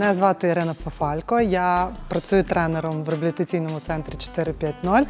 Мене звати Ірина Пафалько. Я працюю тренером в реабілітаційному центрі 450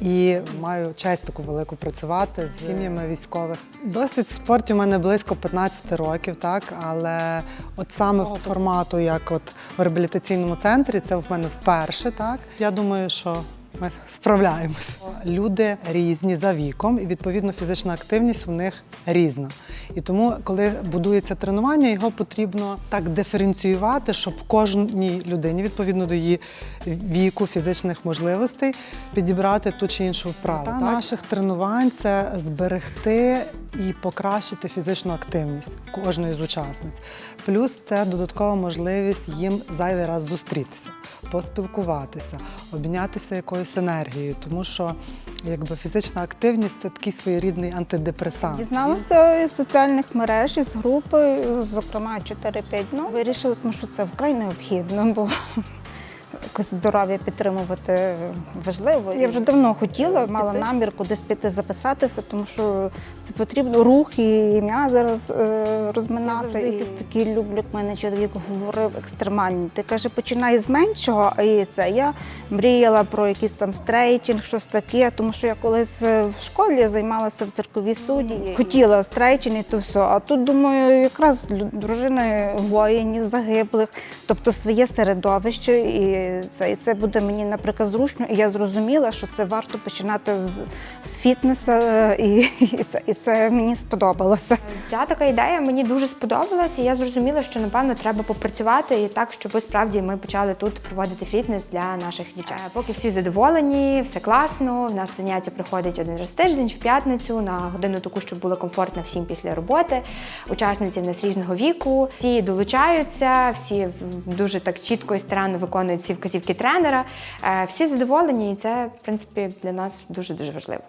і маю честь таку велику працювати з сім'ями військових. Досвід в спорті у мене близько 15 років, так але от саме в формату, як от в реабілітаційному центрі, це в мене вперше. Так я думаю, що ми справляємося. Люди різні за віком, і відповідно фізична активність у них різна. І тому, коли будується тренування, його потрібно так диференціювати, щоб кожній людині, відповідно до її віку, фізичних можливостей, підібрати ту чи іншу вправу. Та наших тренувань це зберегти і покращити фізичну активність кожної з учасниць. Плюс це додаткова можливість їм зайвий раз зустрітися, поспілкуватися, обмінятися якоюсь енергією, тому що якби фізична активність це такий своєрідний антидепресант. Дізналася із соціальних мереж, із групи, зокрема 4-5 днів. Вирішили, тому що це вкрай необхідно, якось здоров'я підтримувати важливо. Я вже давно хотіла, мала намір кудись піти записатися, тому що це потрібно рух і м'язи роз, е, розминати. Я завжди якісь такі люблю, як мене чоловік говорив, екстремальні. Ти каже, починай з меншого, і це я мріяла про якийсь там стрейчинг, щось таке, тому що я колись е, в школі займалася в цирковій студії. Хотіла стрейчинг і то все. А тут думаю, якраз дружини воїнів, загиблих, тобто своє середовище, і це, і це буде мені, наприклад, зручно. І я зрозуміла, що це варто починати з, з фітнесу, е, і, і, це, і це мені сподобалося. Ця така ідея мені дуже сподобалася, і я зрозуміла, що напевно треба попрацювати і так, щоб справді ми почали тут проводити фітнес для наших дівчат. Е, Поки всі задоволені, все класно. В нас заняття приходить один раз в тиждень в п'ятницю на годину таку, щоб було комфортно всім після роботи. Учасниці в нас різного віку, всі долучаються, всі дуже так чітко і старанно виконують всі вказівки тренера. Е, Всі задоволені, і це в принципі для нас дуже дуже важливо.